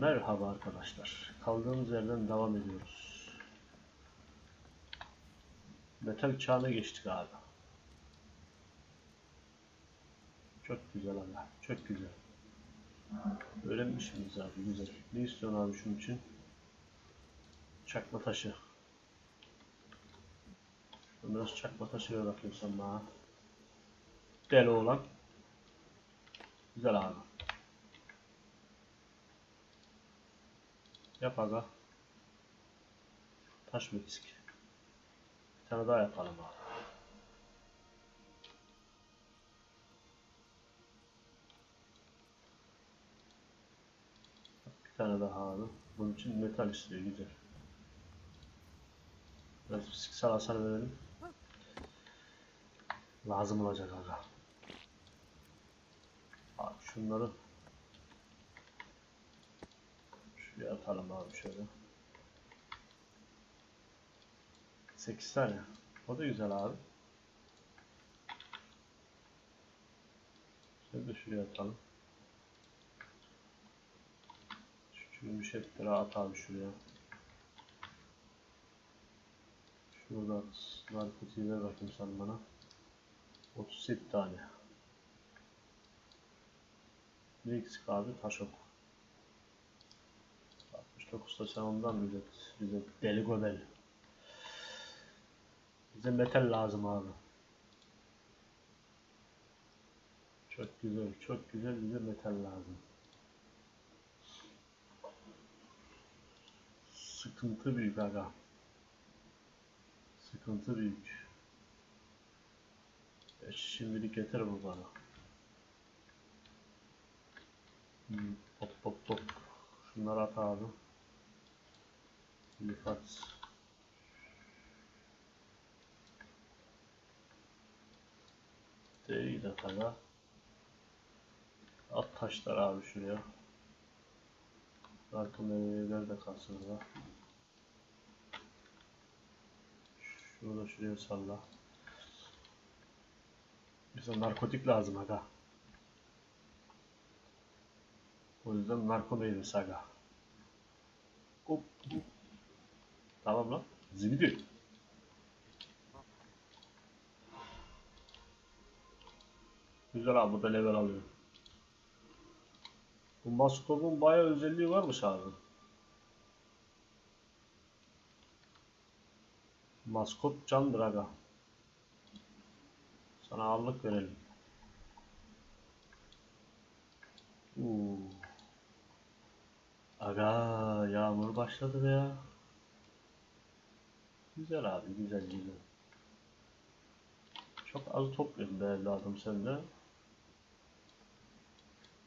Merhaba arkadaşlar. Kaldığımız yerden devam ediyoruz. Metal çağına geçtik abi. Çok güzel abi. Çok güzel. Öğrenmişsiniz abi. Güzel. Ne istiyorsun abi şunun için? Çakma taşı. Biraz çakma taşı ver bakayım sen bana. Deli olan. Güzel abi. Yap aga. Taş mı eksik? Bir tane daha yapalım abi. Bir tane daha abi. Bunun için metal istiyor güzel. Biraz fiziksel hasar verelim. Lazım olacak aga. Abi şunları Şuraya atalım abi şöyle. 8 tane. O da güzel abi. Şöyle de şuraya atalım. Şu çürümüş etleri at abi şuraya. Şurada. Narkotiği ver bakayım sen bana. 37 tane. Ne eksik abi? Taş ok. 69 da sen ondan bize, bize deli godel. Bize metal lazım abi. Çok güzel, çok güzel bize metal lazım. Sıkıntı büyük aga. Sıkıntı büyük. E şimdilik yeter bu bana. Hmm, Pop pop pop. Şunları at abi. Lifat. Değil ataga. At taşlar abi şuraya. Arka meyveler de kalsın orada. Şunu da şuraya salla. Bize narkotik lazım aga. O yüzden narko meyvesi aga. Hop. Tamam lan. Zibidi. Güzel abi burada level alıyor. Bu maskopun bayağı özelliği varmış abi. Maskop candır aga. Sana ağırlık verelim. Uuu. Aga yağmur başladı be ya. Güzel abi güzel güzel. Çok az topluyorum be evladım sen de.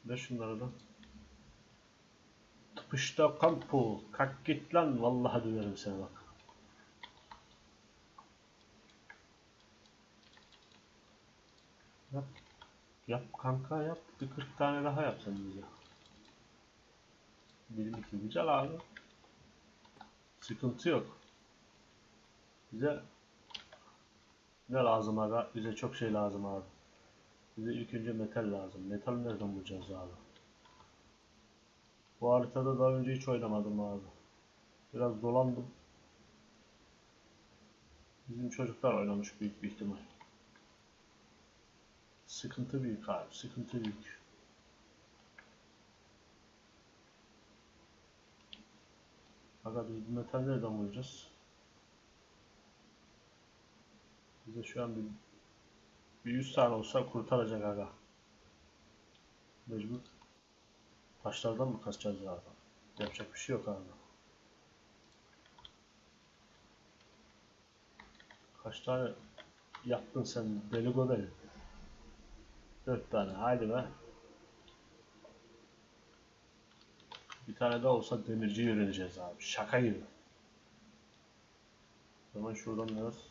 Ver şunları da. Tıpışta kampu. Kalk git lan vallahi döverim seni bak. Yap. Yap kanka yap. Bir 40 tane daha yap sen bize. Bilim iki güzel abi. Sıkıntı yok. Bize ne lazım abi? Bize çok şey lazım abi. Bize ilk önce metal lazım. Metal nereden bulacağız abi? Bu haritada daha önce hiç oynamadım abi. Biraz dolandım. Bizim çocuklar oynamış büyük bir ihtimal. Sıkıntı büyük abi. Sıkıntı büyük. Aga biz metal nereden bulacağız? Bize şu an bir, bir 100 tane olsa kurtaracak aga. Mecbur. Taşlardan mı kaçacağız abi? Yapacak bir şey yok abi. Kaç tane yaptın sen deli godeli? 4 tane haydi be. Bir tane daha olsa demirci öğreneceğiz abi. Şaka gibi. O zaman şuradan biraz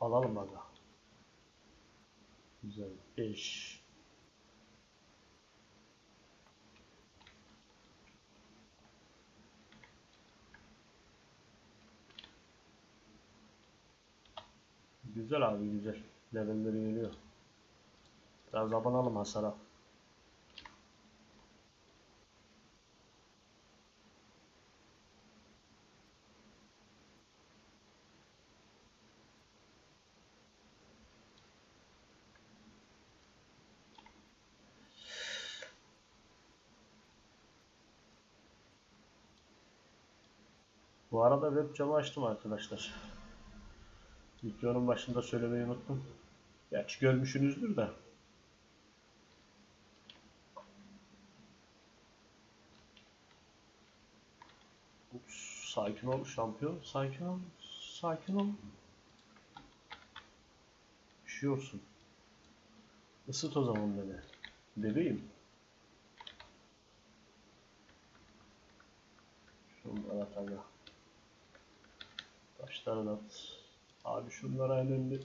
alalım aga. Güzel. 5 Güzel abi güzel. Levelleri geliyor. Biraz abanalım hasara. Bu arada web camı açtım arkadaşlar. Videonun başında söylemeyi unuttum. Gerçi görmüşsünüzdür de. Ups, sakin ol şampiyon. Sakin ol. Sakin ol. Üşüyorsun. Isıt o zaman beni. Bebeğim. Şunu anahtarla. 60. Abi şunları aynı önüne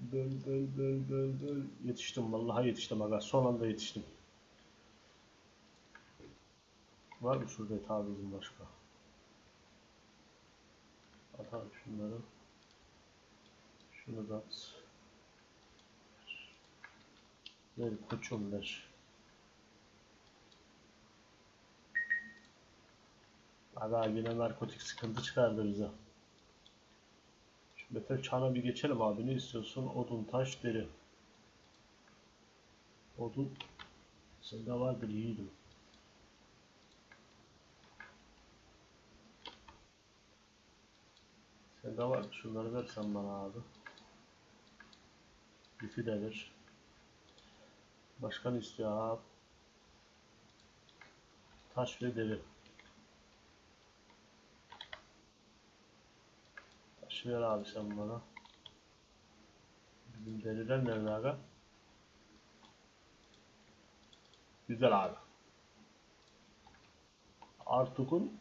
böl böl böl böl böl. Yetiştim vallahi yetiştim aga. Son anda yetiştim. Var mı şurada tavizim başka? Atalım şunları. Şunu da at. Ver koçum ver. Aga yine narkotik sıkıntı çıkardı bize. Şu metal çağına bir geçelim abi. Ne istiyorsun? Odun, taş, deri. Odun. Sende vardır yiğidim. Sende var. Şunları versen bana abi. Lifi de ver. Başka ne istiyor abi? Taş ve deri. Ver abi sen bana. Bizim deriler nerede aga? Güzel abi. Artuk'un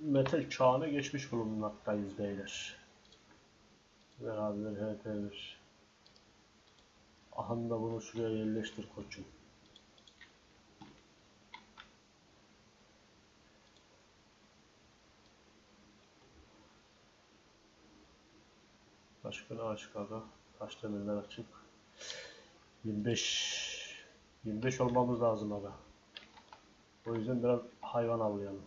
metal çağına geçmiş bulunmaktayız beyler. Ver abi ver evet ver. Ahanda bunu şuraya yerleştir koçum. Başka ne açık aga? Taş demirler açık. 25 25 olmamız lazım aga. O yüzden biraz hayvan avlayalım.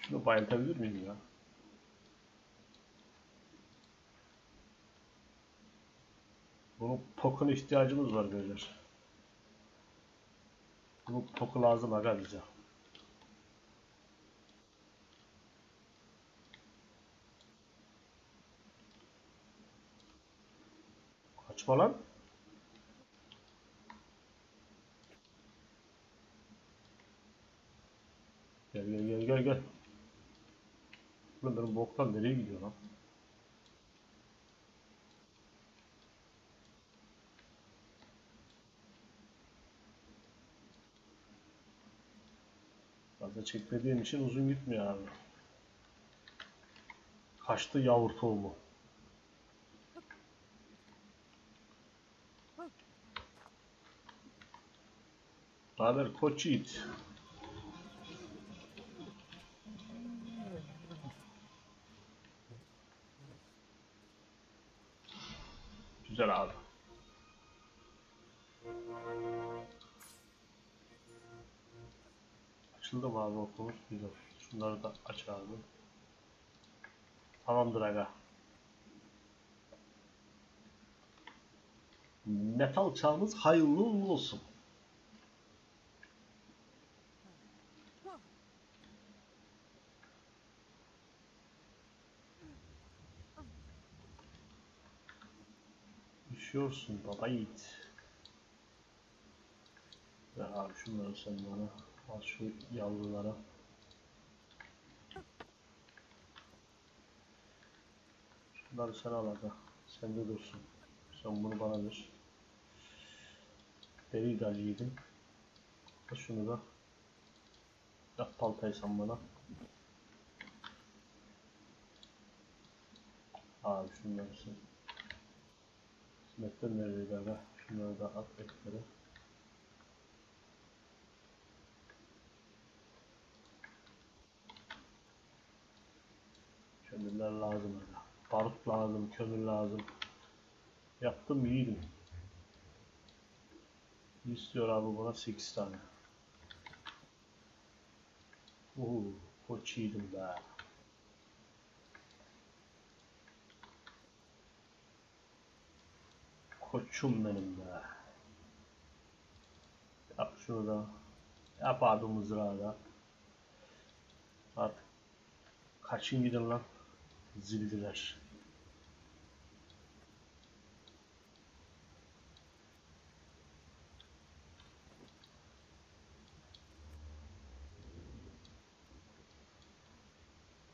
Şunu bayıltabilir miyim ya? Bunun pokuna ihtiyacımız var beyler. Bunun poku lazım aga bize. Kaçma lan. Gel gel gel gel gel. Lan benim boktan nereye gidiyor lan? Fazla çekmediğim için uzun gitmiyor abi. Kaçtı yavru tohumu. Haber koç. Güzel abi. Açıldı mı abi okumuz? Güzel. Şunları da aç abi. Tamamdır aga. Metal çağımız hayırlı olsun. Üşüyorsun baba yiğit. Ver abi şunları sen bana. Al şu yavrulara. Şunları sen al aga. Sende dursun. Sen bunu bana ver. Deri de yiğidim. Şunu da. Yap paltayı sen bana. Abi şunları sen. Hizmetler neredeydi aga? Şunları da at ekleri. Kömürler lazım aga. Barut lazım, kömür lazım. Yaptım. Ne istiyor abi buna 8 tane. Oo, koç yiğidim be. Koçum benim be. Yap şunu da. Yap abi mızrağı da. Artık kaçın gidin lan. Zildiler.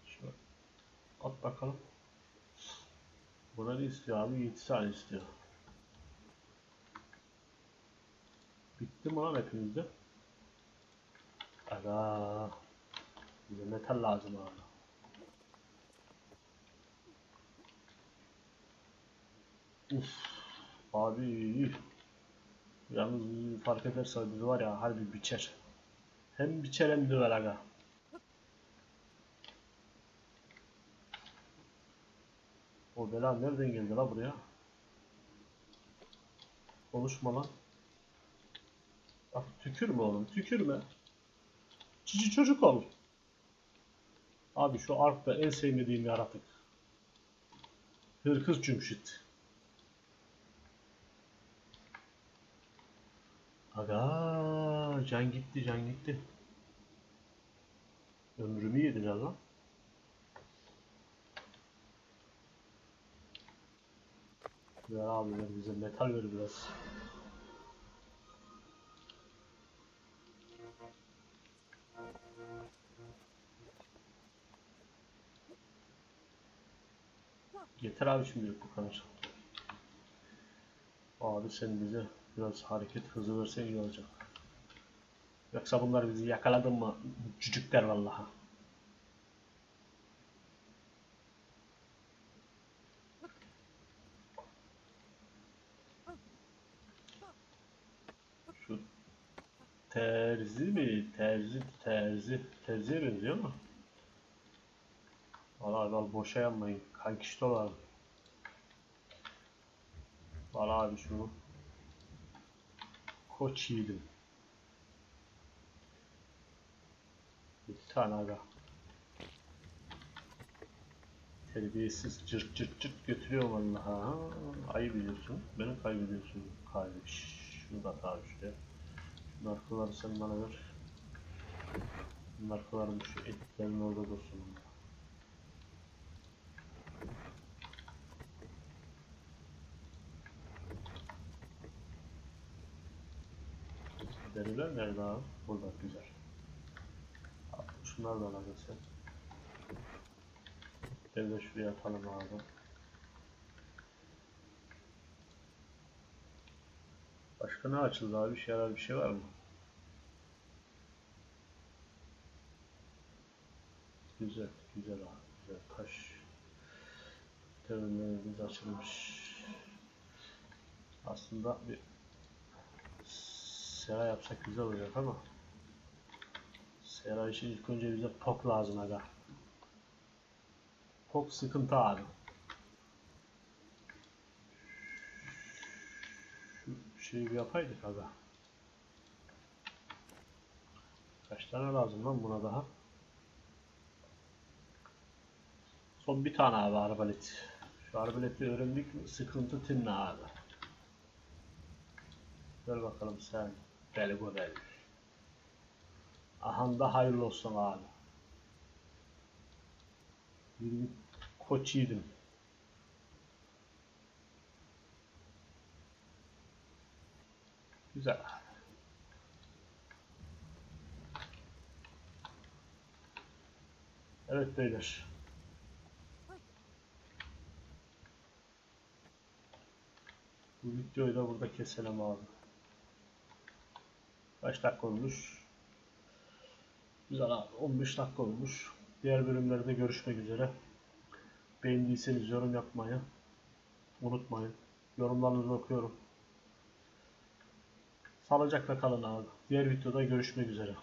Şöyle at bakalım. Buna ne istiyor abi? 7 tane istiyor. Bitti mi lan hepimizde? Aga. Bize metal lazım abi. Uf. Abi. Yalnız fark ederse bizi var ya harbi biçer. Hem biçer hem döver aga. O bela nereden geldi la buraya? Konuşma lan. Bak tükürme oğlum tükürme. Cici çocuk ol. Abi şu Ark'ta en sevmediğim yaratık. Hırkız cümşit. Aga can gitti can gitti. Ömrümü yediler lan. Ver abi bize metal ver biraz. Yeter abi şimdi bu kadar. Abi sen bize biraz hareket hızı versen iyi olacak. Yoksa bunlar bizi yakaladın mı cücükler vallahi. Şu terzi mi? Terzi, terzi. Terziye benziyor mu? Valla abi al boşa yanmayın. Kankişte olalım. Valla abi şunu. Koç yiğidim. Bir tane aga. Terbiyesiz cırt cırt cırt götürüyor vallahi. Ha, ayıp ediyorsun. Beni kaybediyorsun kardeş. Şunu da abi şuraya. Şu narkoları sen bana ver. Narkolarım şu etlerin orada dursun. Deriler nerede abi? Burada güzel. Şunlar da sen. Ben de şuraya atalım abi. Başka ne açıldı abi? Bir şeyler bir şey var mı? Güzel, güzel abi. Güzel taş. Terimlerimiz açılmış. Aslında bir sera yapsak güzel olacak ama sera için ilk önce bize pok lazım aga. Pok sıkıntı abi. Şu şeyi bir yapaydık aga. Kaç tane lazım lan buna daha? Son bir tane abi arbalet. Şu arbaleti öğrendik sıkıntı tinne abi. Gel bakalım sen. Deli göbel. Ahanda hayırlı olsun abi. Bir koç yiğidim. Güzel. Evet beyler. Bu videoyu da burada keselim abi. Kaç dakika olmuş? Güzel abi. 15 dakika olmuş. Diğer bölümlerde görüşmek üzere. Beğendiyseniz yorum yapmayı unutmayın. Yorumlarınızı okuyorum. Sağlıcakla kalın abi. Diğer videoda görüşmek üzere.